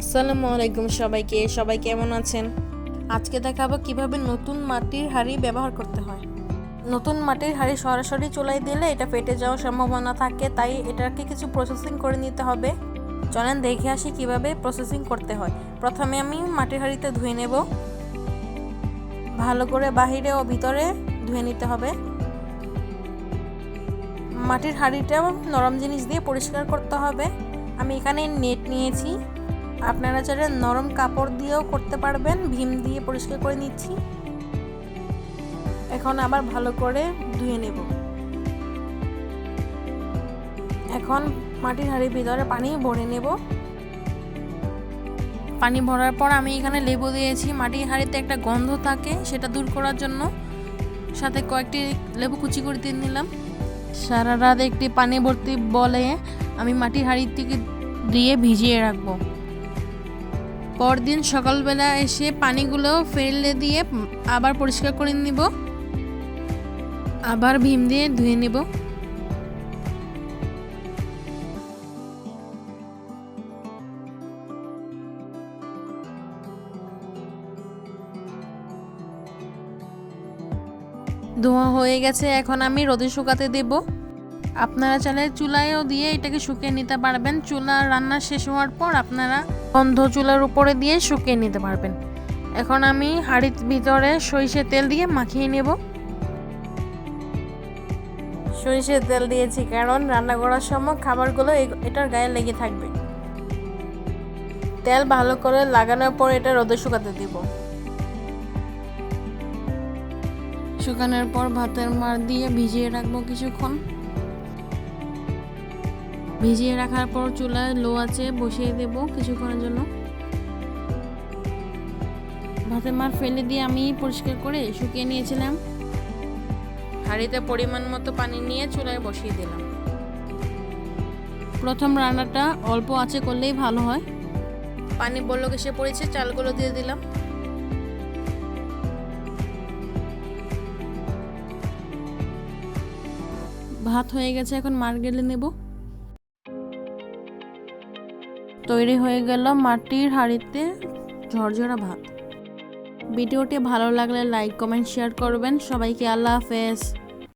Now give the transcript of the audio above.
আসসালামু আলাইকুম সবাইকে, সবাই কেমন আছেন? আজকে দেখাবো কীভাবে নতুন মাটির হাঁড়ি ব্যবহার করতে হয়। নতুন মাটির হাঁড়ি সরাসরি চুলায় দিলে এটা ফেটে যাওয়ার সম্ভাবনা থাকে, তাই এটাকে কিছু প্রসেসিং করে নিতে হবে। চলেন দেখে আসি কীভাবে প্রসেসিং করতে হয়। প্রথমে আমি মাটির হাঁড়িতে ধুয়ে নেব। ভালো করে বাহিরে ও ভিতরে ধুয়ে নিতে হবে। মাটির হাঁড়িটা নরম জিনিস দিয়ে পরিষ্কার করতে হবে। আমি এখানে নেট নিয়েছি। আপনারা চাইলে নরম কাপড় দিয়েও করতে পারবেন, ভীম দিয়ে পরিষ্কার করে নিচ্ছি। এখন আবার ভালো করে ধুয়ে নেব। এখন মাটির হাঁড়ির ভিতরে পানি ভরে নেব। পানি ভরার পর আমি এখানে লেবু দিয়েছি। মাটির হাঁড়িতে একটা গন্ধ থাকে, সেটা দূর করার জন্য। সাথে কয়েকটি লেবু কুচি করে দিয়ে নিলাম। সারা রাত একটি পানি ভর্তি বলে আমি মাটির হাঁড়ির থেকে দিয়ে ভিজিয়ে রাখব। পরদিন সকালবেলা এসে পানিগুলো ফেলে দিয়ে আবার পরিষ্কার করে নিব। আবার ভীম দিয়ে ধুয়ে নেব। ধোয়া হয়ে গেছে, এখন আমি রোদে শুকাতে দেব। আপনারা চাইলে চুলায়ও দিয়ে এটাকে শুকিয়ে নিতে পারবেন। চুলা রান্না শেষ হওয়ার পর আপনারা বন্ধ চুলার উপরে দিয়ে শুকিয়ে নিতে পারবেন। এখন আমি হাঁড়ির ভিতরে সরিষার তেল দিয়ে মাখিয়ে নেব। সরিষার তেল দিয়েছি কারণ রান্না করার সময় খাবারগুলো এটার গায়ে লেগে থাকবে। তেল ভালো করে লাগানোর পর এটা রোদে শুকাতে দিব। শুকানোর পর ভাতের মার দিয়ে ভিজিয়ে রাখব কিছুক্ষণ। ভিজিয়ে রাখার পর চুলায় লো আছে, বসিয়ে দেব কিছুক্ষণের জন্য। ভাতের মার ফেলে দিয়ে আমি পরিষ্কার করে শুকিয়ে নিয়েছিলাম। হাঁড়িতে পরিমাণ মতো পানি নিয়ে চুলায় বসিয়ে দিলাম। প্রথম রান্নাটা অল্প আছে করলেই ভালো হয়। পানি বলক এসে পড়েছে, চালগুলো দিয়ে দিলাম। ভাত হয়ে গেছে, এখন মার গেলে নেব। তৈরি হয়ে গেল মাটির হাড়িতে ঝরঝরা ভাত। ভিডিওটি ভালো লাগলে লাইক কমেন্ট শেয়ার করবেন। সবাইকে আল্লাহ হাফেজ।